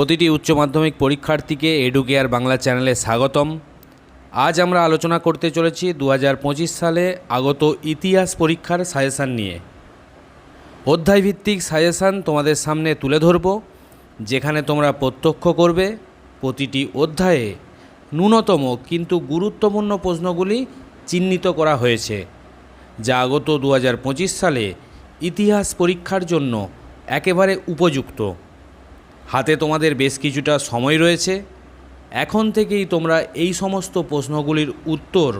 প্রতিটি উচ্চ মাধ্যমিক পরীক্ষার্থীকে এডুকেয়ার বাংলা চ্যানেলে স্বাগতম। আজ আমরা আলোচনা করতে চলেছি দু হাজার পঁচিশ সালে আগত ইতিহাস পরীক্ষার সাজেশান নিয়ে। অধ্যায়ভিত্তিক সাজেশান তোমাদের সামনে তুলে ধরব, যেখানে তোমরা প্রত্যক্ষ করবে প্রতিটি অধ্যায়ে ন্যূনতম কিন্তু গুরুত্বপূর্ণ প্রশ্নগুলি চিহ্নিত করা হয়েছে, যা আগত দু হাজার পঁচিশ সালে ইতিহাস পরীক্ষার জন্য একেবারে উপযুক্ত। হাতে তোমাদের বেশ কিছুটা সময় রয়েছে। এখন থেকেই তোমরা এই সমস্ত প্রশ্নগুলির উত্তর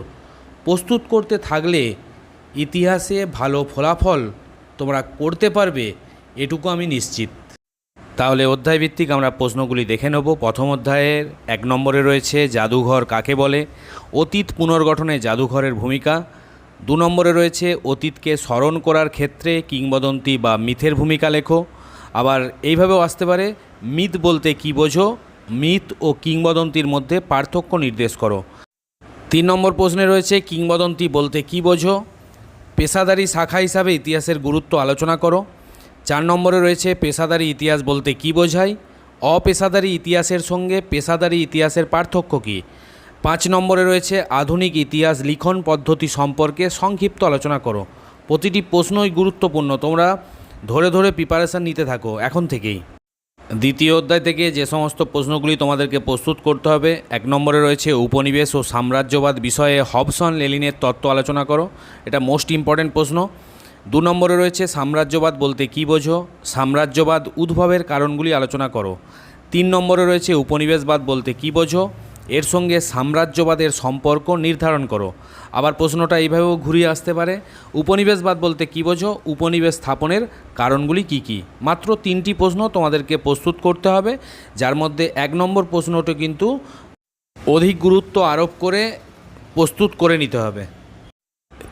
প্রস্তুত করতে থাকলে ইতিহাসে ভালো ফলাফল তোমরা করতে পারবে, এটুকু আমি নিশ্চিত। তাহলে অধ্যায়ভিত্তিক আমরা প্রশ্নগুলি দেখে নেব। প্রথম অধ্যায়ের এক নম্বরে রয়েছে, জাদুঘর কাকে বলে? অতীত পুনর্গঠনে জাদুঘরের ভূমিকা। দু নম্বরে রয়েছে, অতীতকে স্মরণ করার ক্ষেত্রে কিংবদন্তি বা মিথের ভূমিকা লেখো। আবার এইভাবেও আসতে পারে মিথ বলতে কী বোঝো? মিথ ও কিংবদন্তির মধ্যে পার্থক্য নির্দেশ করো। তিন নম্বর প্রশ্নে রয়েছে, কিংবদন্তি বলতে কী বোঝো? পেশাদারি শাখা হিসাবে ইতিহাসের গুরুত্ব আলোচনা করো। চার নম্বরে রয়েছে, পেশাদারি ইতিহাস বলতে কী বোঝায়? অপেশাদারি ইতিহাসের সঙ্গে পেশাদারি ইতিহাসের পার্থক্য কী? পাঁচ নম্বরে রয়েছে, আধুনিক ইতিহাস লিখন পদ্ধতি সম্পর্কে সংক্ষিপ্ত আলোচনা করো। প্রতিটি প্রশ্নই গুরুত্বপূর্ণ। তোমরা ধরে ধরে প্রিপারেশান নিতে থাকো, এখন থেকেই। দ্বিতীয় অধ্যায় থেকে যে সমস্ত প্রশ্নগুলি তোমাদেরকে প্রস্তুত করতে হবে, এক নম্বরে রয়েছে উপনিবেশ ও সাম্রাজ্যবাদ বিষয়ে হবসন লেলিনের তত্ত্ব আলোচনা করো, এটা মোস্ট ইম্পর্ট্যান্ট প্রশ্ন। দু নম্বরে রয়েছে সাম্রাজ্যবাদ বলতে কী বোঝো, সাম্রাজ্যবাদ উদ্ভবের কারণগুলি আলোচনা করো। তিন নম্বরে রয়েছে উপনিবেশবাদ বলতে কী বোঝো এর সঙ্গে সাম্রাজ্যবাদের সম্পর্ক নির্ধারণ করো। আবার প্রশ্নটা এইভাবেও ঘুরিয়ে আসতে পারে, উপনিবেশবাদ বলতে কী বোঝো? উপনিবেশ স্থাপনের কারণগুলি কি কি? মাত্র তিনটি প্রশ্ন তোমাদেরকে প্রস্তুত করতে হবে, যার মধ্যে এক নম্বর প্রশ্নটি কিন্তু অধিক গুরুত্ব আরোপ করে প্রস্তুত করে নিতে হবে।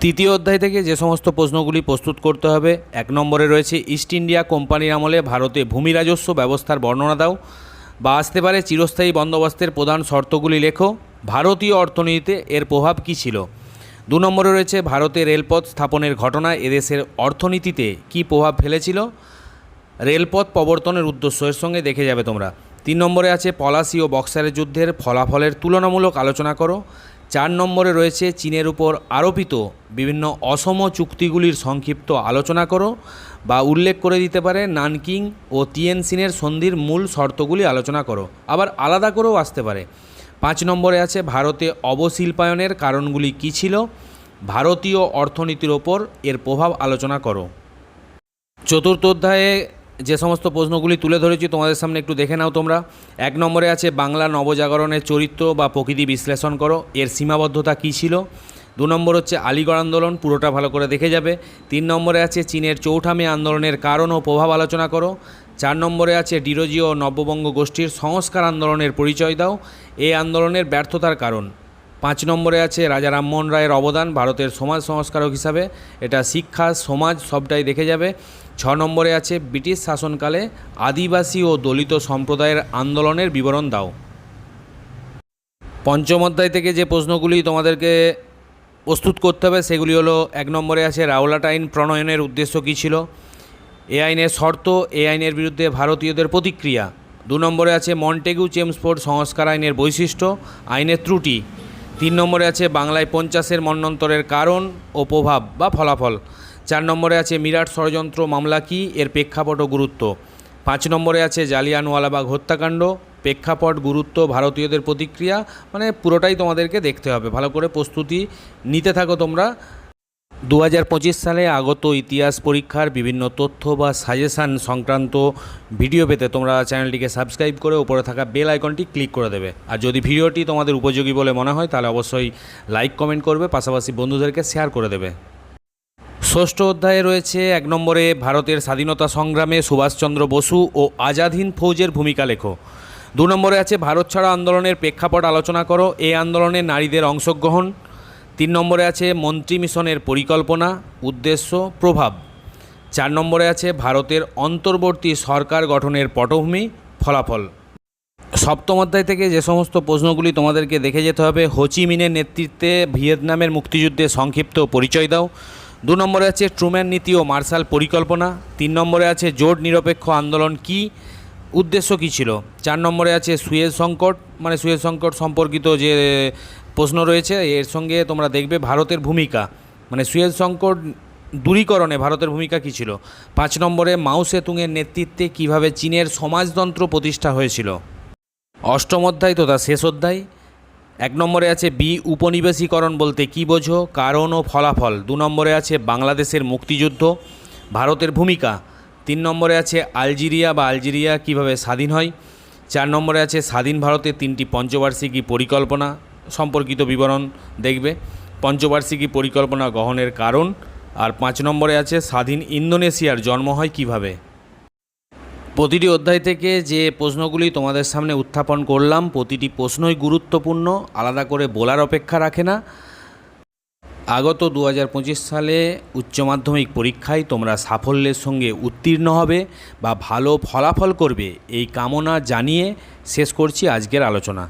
তৃতীয় অধ্যায় থেকে যে সমস্ত প্রশ্নগুলি প্রস্তুত করতে হবে, এক নম্বরে রয়েছে ইস্ট ইন্ডিয়া কোম্পানির আমলে ভারতে ভূমি রাজস্ব ব্যবস্থার বর্ণনা দাও। বা আসতে পারে চিরস্থায়ী বন্দোবস্তের প্রধান শর্তগুলি লেখো। ভারতীয় অর্থনীতিতে এর প্রভাব কী ছিল? দু নম্বরে রয়েছে ভারতে রেলপথ স্থাপনের ঘটনা। এদেশের অর্থনীতিতে কি প্রভাব ফেলেছিল? রেলপথ প্রবর্তনের উদ্দেশ্য এর সঙ্গে দেখে যাবে তোমরা। তিন নম্বরে আছে পলাশি ও বক্সারের যুদ্ধের ফলাফলের তুলনামূলক আলোচনা করো। চার নম্বরে রয়েছে চীনের উপর আরোপিত বিভিন্ন অসম চুক্তিগুলির সংক্ষিপ্ত আলোচনা করো বা উল্লেখ করে দিতে পারে নানকিং ও টিএনসিনের সন্ধির মূল শর্তগুলি আলোচনা করো। আবার আলাদা করেও আসতে পারে। পাঁচ নম্বরে আছে ভারতে অবশিল্পায়নের কারণগুলি কী ছিল? ভারতীয় অর্থনীতির ওপর এর প্রভাব আলোচনা করো। চতুর্থ অধ্যায়ে যে সমস্ত প্রশ্নগুলি তুলে ধরেছি, তোমাদের সামনে একটু দেখে নাও তোমরা। এক নম্বরে আছে, বাংলা নবজাগরণের চরিত্র বা প্রকৃতি বিশ্লেষণ করো, এর সীমাবদ্ধতা কী ছিল? দু নম্বর হচ্ছে, আলিগড় আন্দোলন, পুরোটা ভালো করে দেখে যাবে। তিন নম্বরে আছে, চীনের চৌঠামে আন্দোলনের কারণ ও প্রভাব আলোচনা করো। চার নম্বরে আছে, ডিরোজি ও নববঙ্গ গোষ্ঠীর সংস্কার আন্দোলনের পরিচয় দাও এই আন্দোলনের ব্যর্থতার কারণ। পাঁচ নম্বরে আছে, রাজা রামমোহন রায়ের অবদান, ভারতের সমাজ সংস্কারক হিসাবে। এটা শিক্ষা, সমাজ, সবটাই দেখে যাবে। ছ নম্বরে আছে ব্রিটিশ শাসনকালে আদিবাসী ও দলিত সম্প্রদায়ের আন্দোলনের বিবরণ দাও। পঞ্চম অধ্যায় থেকে যে প্রশ্নগুলি তোমাদেরকে প্রস্তুত করতে হবে, সেগুলি হলো, এক নম্বরে আছে রাওলাট আইন প্রণয়নের উদ্দেশ্য কী ছিল? এ আইনের শর্ত, এ আইনের বিরুদ্ধে ভারতীয়দের প্রতিক্রিয়া। দু নম্বরে আছে মন্টেগু চেমসফোর্ড সংস্কার আইনের বৈশিষ্ট্য, আইনের ত্রুটি। তিন নম্বরে আছে বাংলায় পঞ্চাশের মন্বন্তরের কারণ ও প্রভাব বা ফলাফল। চার নম্বরে আছে মিরাট ষড়যন্ত্র মামলা কি? এর প্রেক্ষাপট ও গুরুত্ব। পাঁচ নম্বরে আছে জালিয়ানওয়ালাবাগ হত্যাকাণ্ড। প্রেক্ষাপট, গুরুত্ব, ভারতীয়দের প্রতিক্রিয়া মানে পুরোটাই তোমাদেরকে দেখতে হবে। ভালো করে প্রস্তুতি নিতে থাকো তোমরা। দু হাজার পঁচিশ সালে আগত ইতিহাস পরীক্ষার বিভিন্ন তথ্য বা সাজেশান সংক্রান্ত ভিডিও পেতে তোমরা চ্যানেলটিকে সাবস্ক্রাইব করে উপরে থাকা বেল আইকনটি ক্লিক করে দেবে। আর যদি ভিডিওটি তোমাদের উপযোগী বলে মনে হয়, তাহলে অবশ্যই লাইক, কমেন্ট করবে, পাশাপাশি বন্ধুদেরকে শেয়ার করে দেবে। ষষ্ঠ অধ্যায়ে রয়েছে এক নম্বরে ভারতের স্বাধীনতা সংগ্রামে সুভাষচন্দ্র বসু ও আজাদ হিন্দ ফৌজের ভূমিকা লেখো। দু নম্বরে আছে, ভারত ছাড়া আন্দোলনের প্রেক্ষাপট আলোচনা করো এই আন্দোলনে নারীদের অংশগ্রহণ। তিন নম্বরে আছে, মন্ত্রী মিশনের পরিকল্পনা, উদ্দেশ্য, প্রভাব। চার নম্বরে আছে, ভারতের অন্তর্বর্তী সরকার গঠনের পটভূমি, ফলাফল। সপ্তম অধ্যায় থেকে যে সমস্ত প্রশ্নগুলি তোমাদেরকে দেখে যেতে হবে হোচি মিনের নেতৃত্বে ভিয়েতনামের মুক্তিযুদ্ধে সংক্ষিপ্ত পরিচয় দাও। দু নম্বরে আছে ট্রুম্যান নীতি ও মার্শাল পরিকল্পনা, তিন নম্বরে আছে জোট নিরপেক্ষ আন্দোলন কি, উদ্দেশ্য কী ছিল? চার নম্বরে আছে সুয়েজ সংকট মানে সুয়েজ সংকট সম্পর্কিত যে প্রশ্ন রয়েছে, এর সঙ্গে তোমরা দেখবে ভারতের ভূমিকা। মানে সুয়েজ সংকট দূরীকরণে ভারতের ভূমিকা কী ছিল? পাঁচ নম্বরে মাও সেতুংয়ের নেতৃত্বে কীভাবে চীনের সমাজতন্ত্র প্রতিষ্ঠা হয়েছিল? অষ্টম অধ্যায় তথা শেষ অধ্যায়। এক নম্বরে আছে বি, উপনিবেশীকরণ বলতে কী বোঝো, কারণ ও ফলাফল। দু নম্বরে আছে বাংলাদেশের মুক্তিযুদ্ধ, ভারতের ভূমিকা। তিন নম্বরে আছে আলজেরিয়া বা আলজেরিয়া কীভাবে স্বাধীন হয়। চার নম্বরে আছে স্বাধীন ভারতের তিনটি পঞ্চবার্ষিকী পরিকল্পনা সম্পর্কিত বিবরণ দেখবে। পঞ্চবার্ষিকী পরিকল্পনা গ্রহণের কারণ। আর পাঁচ নম্বরে আছে স্বাধীন ইন্দোনেশিয়ার জন্ম হয় কীভাবে। প্রতিটি অধ্যায় থেকে যে প্রশ্নগুলি তোমাদের সামনে উত্থাপন করলাম, প্রতিটি প্রশ্নই গুরুত্বপূর্ণ, আলাদা করে বলার অপেক্ষা রাখে না। আগত দু হাজার পঁচিশ সালে উচ্চ মাধ্যমিক পরীক্ষায় তোমরা সাফল্যের সঙ্গে উত্তীর্ণ হবে বা ভালো ফলাফল করবে, এই কামনা জানিয়ে শেষ করছি আজকের আলোচনা।